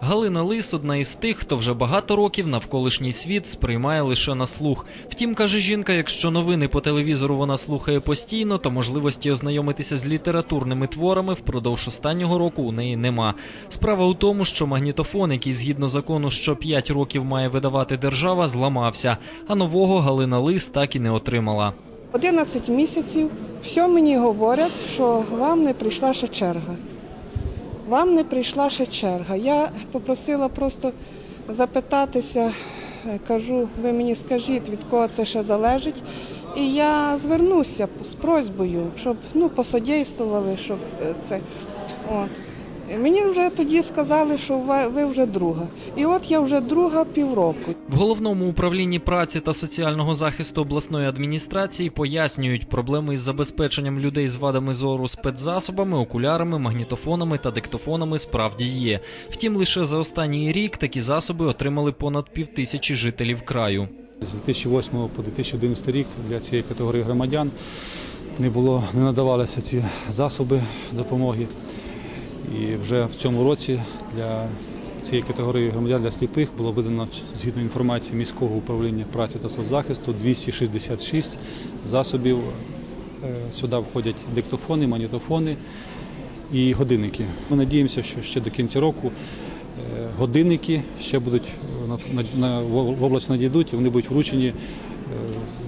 Галина Лис одна із тих, хто вже багато років навколишній світ сприймає лише на слух. Втім, каже жінка, якщо новини по телевізору вона слухає постійно, то можливості ознайомитися з літературними творами впродовж останнього року у неї нема. Справа у тому, що магнітофон, який згідно закону що 5 років має видавати держава, зламався, а нового Галина Лис так і не отримала. 11 місяців все мені говорять, що вам не прийшла ще черга. Вам не прийшла ще черга. Я попросила просто запитатися, е, кажу, ви мені скажіть, від кого це ще залежить. І я звернуся з просьбою, щоб ну, посодействували, щоб е, це. От. Мені вже тоді сказали, що ви- ви вже друга. І от я вже друга півроку. В головному управлінні праці та соціального захисту обласної адміністрації пояснюють проблеми із забезпеченням людей з вадами зору спецзасобами, окулярами, магнітофонами та диктофонами справді є. Втім, лише за останній рік такі засоби отримали понад півтисячі жителів краю. З 2008 по 2011 рік для цієї категорії громадян не було, не надавалися ці засоби допомоги. І вже в цьому році для цієї категорії громадян для сліпих було видано згідно інформації міського управління праці та соцзахисту 266 засобів. Е, Сюди входять диктофони, магнітофони і годинники. Ми надіємося, що ще до кінця року е, годинники ще будуть е, в область надійдуть і вони будуть вручені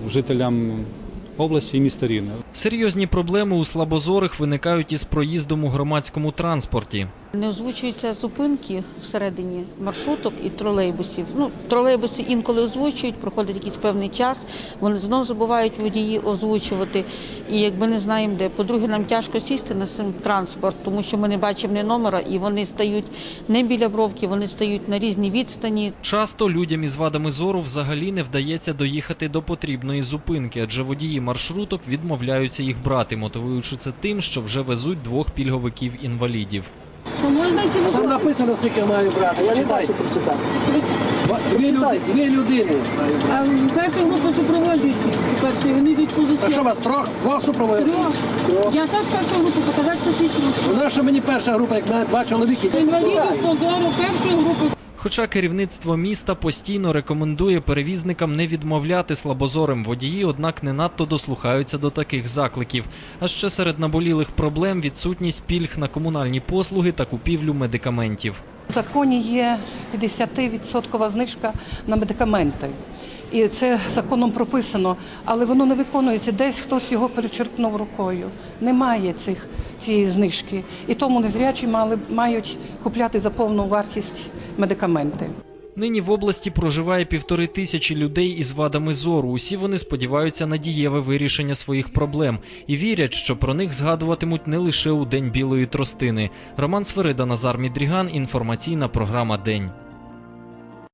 жителям області і міста Рівне. Серйозні проблеми у слабозорих виникають із проїздом у громадському транспорті. Не озвучуються зупинки всередині маршруток і тролейбусів. Ну, тролейбуси інколи озвучують, проходить якийсь певний час, вони знову забувають водії озвучувати. І якби не знаємо де. По-друге, нам тяжко сісти на цим транспорт, тому що ми не бачимо ні номера, і вони стають не біля бровки, вони стають на різній відстані. Часто людям із вадами зору взагалі не вдається доїхати до потрібної зупинки, адже водії маршруток відмовляються їх брати, мотивуючи це тим, що вже везуть двох Там написано, скільки маю брати. Я не бачу прочитати. Дві, люди, дві людини. А перша група супроводжується. Перші вони йдуть по А що вас трьох? Двох супроводжують? Я теж першу групу показати посвідчення. Вона що мені перша група, як мене два чоловіки. Інваліду позору першої групи. Хоча керівництво міста постійно рекомендує перевізникам не відмовляти слабозорим водії, однак не надто дослухаються до таких закликів. А ще серед наболілих проблем відсутність пільг на комунальні послуги та купівлю медикаментів. В законі є 50% знижка на медикаменти. І це законом прописано, але воно не виконується. Десь хтось його перечеркнув рукою. Немає цих, цієї знижки. І тому незрячі мали, мають купляти за повну вартість медикаменти. Нині в області проживає півтори тисячі людей із вадами зору. Усі вони сподіваються на дієве вирішення своїх проблем і вірять, що про них згадуватимуть не лише у день білої тростини. Роман Сверида, Назар Мідріган. Інформаційна програма День.